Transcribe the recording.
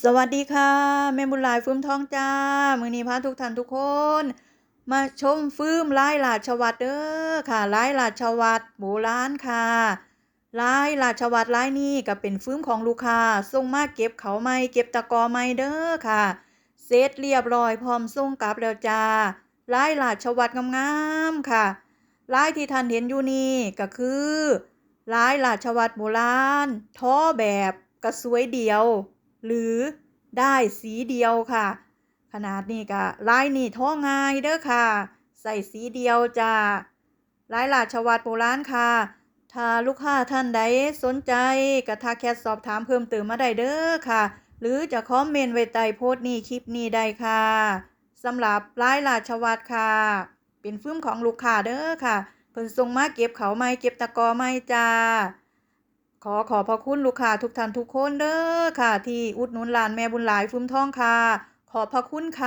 สวัสดีค่ะแม่บุญหลายฟื้มทองจ้ามือนี้พาทุกท่านทุกคน มาชมฟื้มลายหลาชวัดเด้อค่ะลายหลาชวัดโบราณค่ะลายหลาชวัดลายนี้ก็เป็นฟื้มของลูกค้าส่งมาเก็บเขาไม่เก็บตะกอไม่เด้อค่ะเสร็จเรียบร้อยพร้อมส่งกลับแล้วจ้าลายหลาชวัดงามๆค่ะลายที่ท่านเห็นอยู่นี่ก็คือลายหลาชวัดโบราณท้อแบบกระสวยเดียว หรือได้สีเดียวค่ะ ขนาดนี้ก็ลายนี่ท้อง่ายเด้อค่ะ ใส่สีเดียวจ้าลายราชวัตรโบราณค่ะ ถ้าลูกค้าท่านใดสนใจก็ทักแคทสอบถามเพิ่มเติมมาได้เด้อค่ะ หรือจะคอมเมนต์ไว้ใต้โพสต์นี้คลิปนี้ได้ค่ะสำหรับลายราชวัตรค่ะ เป็นฟื้มของลูกค้าเด้อค่ะเพิ่นส่งมาเก็บเขาไม้เก็บตะกอไม้จ้า ขอขอบพระคุณลูกค้าทุกท่านทุกคนเด้อค่ะ ที่อุดหนุนร้านแม่บุญหลายฟุ้มทองค่ะ ขอบพระคุณค่ะ